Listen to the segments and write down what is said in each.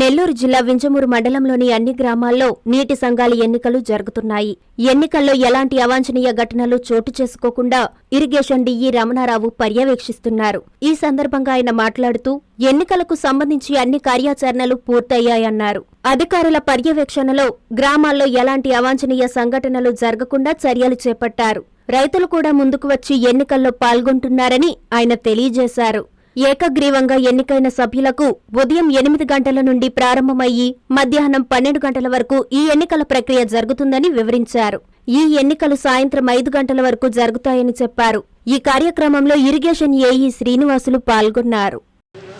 నెల్లూరు జిల్లా వింజమూరు మండలంలోని అన్ని గ్రామాల్లో నీటి సంఘాల ఎన్నికలు జరుగుతున్నాయి. ఎన్నికల్లో ఎలాంటి అవాంఛనీయ ఘటనలు చోటు చేసుకోకుండా ఇరిగేషన్ డిఈ రమణారావు పర్యవేక్షిస్తున్నారు. ఈ సందర్భంగా ఆయన మాట్లాడుతూ ఎన్నికలకు సంబంధించి అన్ని కార్యాచరణలు పూర్తయ్యాయన్నారు. అధికారుల పర్యవేక్షణలో గ్రామాల్లో ఎలాంటి అవాంఛనీయ సంఘటనలు జరగకుండా చర్యలు చేపట్టారు. రైతులు కూడా ముందుకు వచ్చి ఎన్నికల్లో పాల్గొంటున్నారని ఆయన తెలియజేశారు. ఏకగ్రీవంగా ఎన్నికైన సభ్యులకు ఉదయం ఎనిమిది గంటల నుండి ప్రారంభమయ్యి మధ్యాహ్నం పన్నెండు గంటల వరకు ఈ ఎన్నికల ప్రక్రియ జరుగుతుందని వివరించారు. ఈ ఎన్నికలు సాయంత్రం ఐదు గంటల వరకు జరుగుతాయని చెప్పారు. ఈ కార్యక్రమంలో ఇరిగేషన్ ఏఈ శ్రీనివాసులు పాల్గొన్నారు.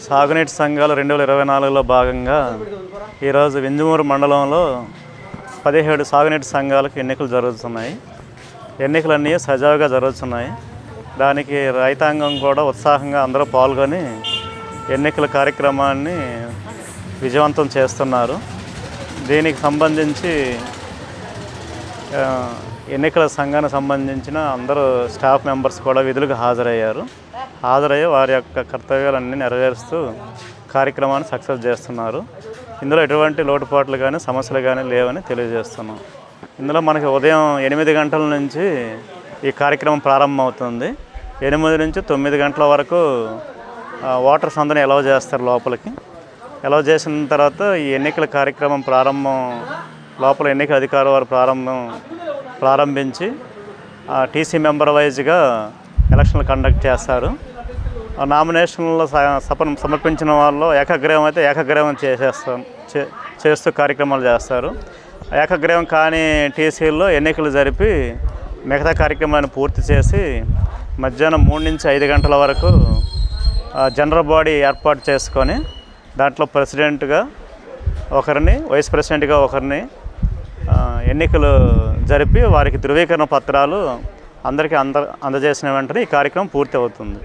సాగునీటి సంఘాలు రెండు వేల ఇరవై నాలుగులో భాగంగా ఈరోజు వింజమూరు మండలంలో పదిహేడు సాగునీటి సంఘాలకు ఎన్నికలు జరుగుతున్నాయి. ఎన్నికలన్నీ సజావుగా జరుగుతున్నాయి. దానికి రైతాంగం కూడా ఉత్సాహంగా అందరూ పాల్గొని ఎన్నికల కార్యక్రమాన్ని విజయవంతం చేస్తున్నారు. దీనికి సంబంధించి ఎన్నికల సంఘానికి సంబంధించిన అందరూ స్టాఫ్ మెంబర్స్ కూడా విధులకు హాజరయ్యారు. హాజరయ్యి వారి యొక్క కర్తవ్యాలన్నీ నెరవేరుస్తూ కార్యక్రమాన్ని సక్సెస్ చేస్తున్నారు. ఇందులో ఎటువంటి లోటుపాట్లు కానీ సమస్యలు కానీ లేవని తెలియజేస్తున్నాం. ఇందులో మనకి ఉదయం ఎనిమిది గంటల నుంచి ఈ కార్యక్రమం ప్రారంభమవుతుంది. ఎనిమిది నుంచి తొమ్మిది గంటల వరకు ఆ, ఓటర్స్ అందరినీ ఎలవ్ చేస్తారు లోపలికి. ఎలవ్ చేసిన తర్వాత ఈ ఎన్నికల కార్యక్రమం ప్రారంభం లోపల ఎన్నికల అధికారుల వారు ప్రారంభం ప్రారంభించి టీసీ మెంబర్ వైజ్గా ఎలక్షన్లు కండక్ట్ చేస్తారు. నామినేషన్లో స- సమర్పించిన వాళ్ళు ఏకగ్రహం అయితే ఏకగ్రహం చేసేస్తాం చేస్తూ కార్యక్రమాలు చేస్తారు. ఏకగ్రహం కాని టీసీల్లో ఎన్నికలు జరిపి మిగతా కార్యక్రమాన్ని పూర్తి చేసి మధ్యాహ్నం మూడు నుంచి ఐదు గంటల వరకు జనరల్ బాడీ ఏర్పాటు చేసుకొని దాంట్లో ప్రెసిడెంట్గా ఒకరిని వైస్ ప్రెసిడెంట్గా ఒకరిని ఎన్నికలు జరిపి వారికి ధృవీకరణ పత్రాలు అందరికీ అంద అందజేసిన వెంటనే ఈ కార్యక్రమం పూర్తి అవుతుంది.